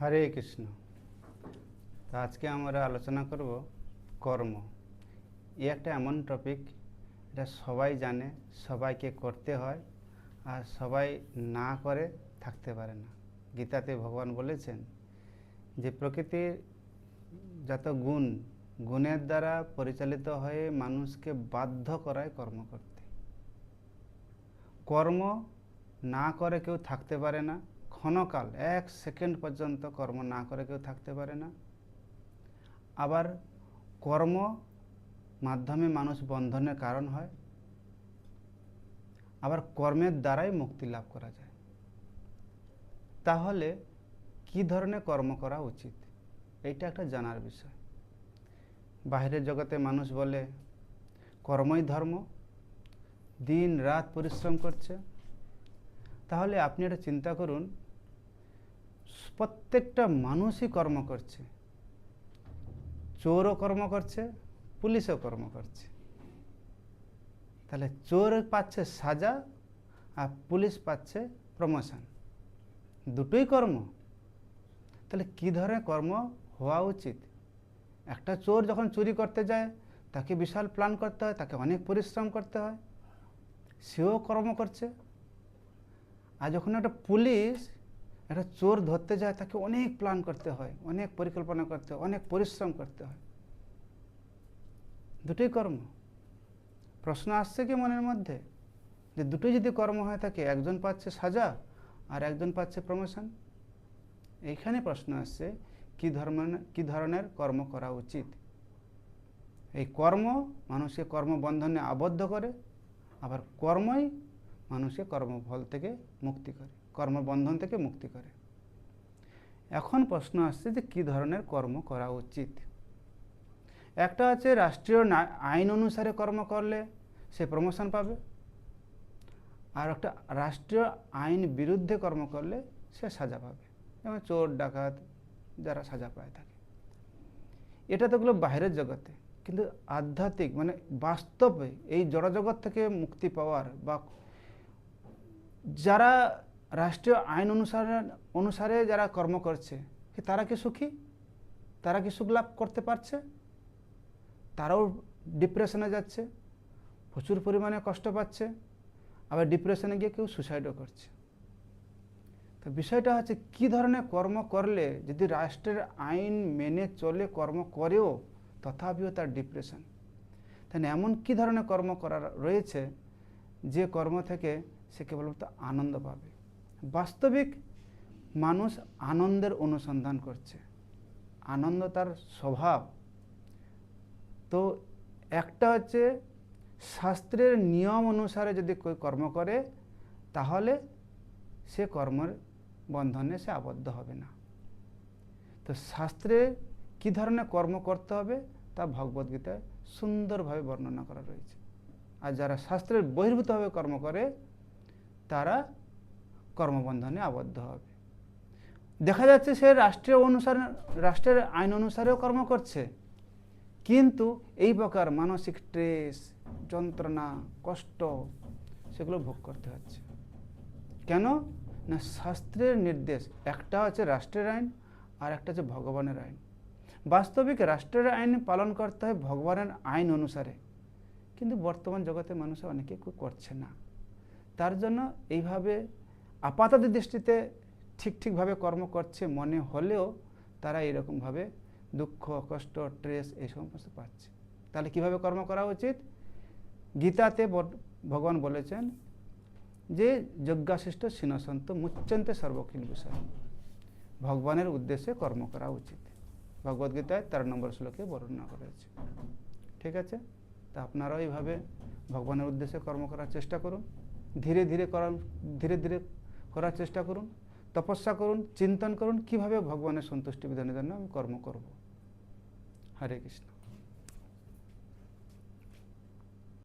হরে কৃষ্ণ। তো আজকে আমরা আলোচনা করব কর্ম। এ একটা এমন টপিক এটা সবাই জানে, সবাইকে করতে হয়, আর সবাই না করে থাকতে পারে না। গীতাতে ভগবান বলেছেন যে, প্রকৃতির যত গুণ, গুণের দ্বারা পরিচালিত হয়ে মানুষকে বাধ্য করায় কর্ম করতে। কর্ম না করে কেউ থাকতে পারে না ক্ষণকাল, এক সেকেন্ড পর্যন্ত কর্ম না করে কেউ থাকতে পারে না। আবার কর্ম মাধ্যমে মানুষ বন্ধনের কারণ হয়। আবার কর্মের দ্বারাই মুক্তি লাভ করা যায়। তাহলে কি ধরনের কর্ম করা উচিত? এইটা একটা জানার বিষয়। বাইরের জগতে মানুষ বলে, কর্মই ধর্ম। দিন রাত পরিশ্রম করছে। তাহলে আপনি এটা চিন্তা করুন প্রত্যেকটা মানুষই কর্ম করছে। চোরও কর্ম করছে, পুলিশও কর্ম করছে। তাহলে চোর পাচ্ছে সাজা আর পুলিশ পাচ্ছে প্রমোশন। দুটোই কর্ম। তাহলে কী ধরনের কর্ম হওয়া উচিত? একটা চোর যখন চুরি করতে যায়, তাকে বিশাল প্ল্যান করতে হয়, তাকে অনেক পরিশ্রম করতে হয়। সেও কর্ম করছে। আর যখন একটা পুলিশ একটা চোর ধরতে যায়, তাকে অনেক প্ল্যান করতে হয়, অনেক পরিকল্পনা করতে হয়, অনেক পরিশ্রম করতে হয়। দুটোই কর্ম। প্রশ্ন আসছে কি মনের মধ্যে? যে দুটোই যদি কর্ম হয়ে থাকে একজন পাচ্ছে সাজা আর একজন পাচ্ছে প্রমোশন এইখানে প্রশ্ন আসছে, কী ধর্মের কী ধরনের কর্ম করা উচিত? এই কর্ম মানুষকে কর্মবন্ধনে আবদ্ধ করে, আবার কর্মই মানুষকে কর্মফল থেকে মুক্তি করে। কর্মবন্ধন থেকে মুক্তি করে। এখন প্রশ্ন আসছে যে কী ধরনের কর্ম করা উচিত? একটা আছে রাষ্ট্রীয় আইন অনুসারে কর্ম করলে সে প্রমোশন পাবে। আর একটা রাষ্ট্রীয় আইন বিরুদ্ধে কর্ম করলে সে সাজা পাবে। যেমন চোর, ডাকাত যারা সাজা পায় থাকে এটা তো গুলো বাইরের জগতে। কিন্তু আধ্যাত্মিক মানে বাস্তবে এই জড়জগৎ থেকে মুক্তি পাওয়ার বা যারা রাষ্ট্রীয় আইন অনুসারে অনুসারে যারা কর্ম করছে, কি তারা কি সুখী? তারা কি সুখ লাভ করতে পারছে? তারাও ডিপ্রেশনে যাচ্ছে, প্রচুর পরিমাণে কষ্ট পাচ্ছে, আবার ডিপ্রেশনে গিয়ে কেউ সুসাইডও করছে। তো বিষয়টা হচ্ছে, কি ধরনের কর্ম করলে, যদি রাষ্ট্রের আইন মেনে চলে কর্ম করেও, তথাপিও তার ডিপ্রেশন তাহলে এমন কি ধরনের কর্ম করার রয়েছে, যে কর্ম থেকে সে কেবলমাত্র আনন্দ পাবে? বাস্তবিক মানুষ আনন্দের অনুসন্ধান করছে। আনন্দ তার স্বভাব। তো একটা হচ্ছে শাস্ত্রের নিয়ম অনুসারে যদি কেউ কর্ম করে, তাহলে সে কর্মের বন্ধনে সে আবদ্ধ হবে না। তো শাস্ত্রে কী ধরনের কর্ম করতে হবে, তা ভগবদ্গীতায় সুন্দরভাবে বর্ণনা করা রয়েছে। আর যারা শাস্ত্রের বহির্ভূতভাবে কর্ম করে, তারা কর্মবন্ধনে আবদ্ধ হবে। দেখা যাচ্ছে সে রাষ্ট্রীয় অনুসারে, রাষ্ট্রের আইন অনুসারেও কর্ম করছে। কিন্তু এই প্রকার মানসিক স্ট্রেস যন্ত্রণা, কষ্ট সেগুলো ভোগ করতে হচ্ছে। কেন? না, শাস্ত্রের নির্দেশ, একটা হচ্ছে রাষ্ট্রের আইন, আর একটা হচ্ছে ভগবানের আইন। বাস্তবিক রাষ্ট্রের আইন পালন করতে হয় ভগবানের আইন অনুসারে। কিন্তু বর্তমান জগতে মানুষ অনেকে করছে না। তার জন্য এইভাবে আপাতত দৃষ্টিতে ঠিক ঠিকভাবে কর্ম করছে মনে হলেও তারা এরকমভাবে দুঃখ, কষ্ট ট্রেস এই সমস্ত পাচ্ছে। তাহলে কীভাবে কর্ম করা উচিত? গীতাতে ভগবান বলেছেন যে যজ্ঞাশিষ্ট সিনসন্ত মুচ্চন্তে সর্বকিল বিষয়। ভগবানের উদ্দেশ্যে কর্ম করা উচিত। ভগবদ্গীতায় তেরো নম্বর শ্লোকে বর্ণনা করেছে। ঠিক আছে? তা আপনারাও এইভাবে ভগবানের উদ্দেশ্যে কর্ম করার চেষ্টা করুন। ধীরে ধীরে করার, ধীরে ধীরে করার চেষ্টা করুন, তপস্যা করুন, চিন্তন করুন কীভাবে ভগবানের সন্তুষ্টি বিধানের জন্য আমি কর্ম করব। হরে কৃষ্ণ।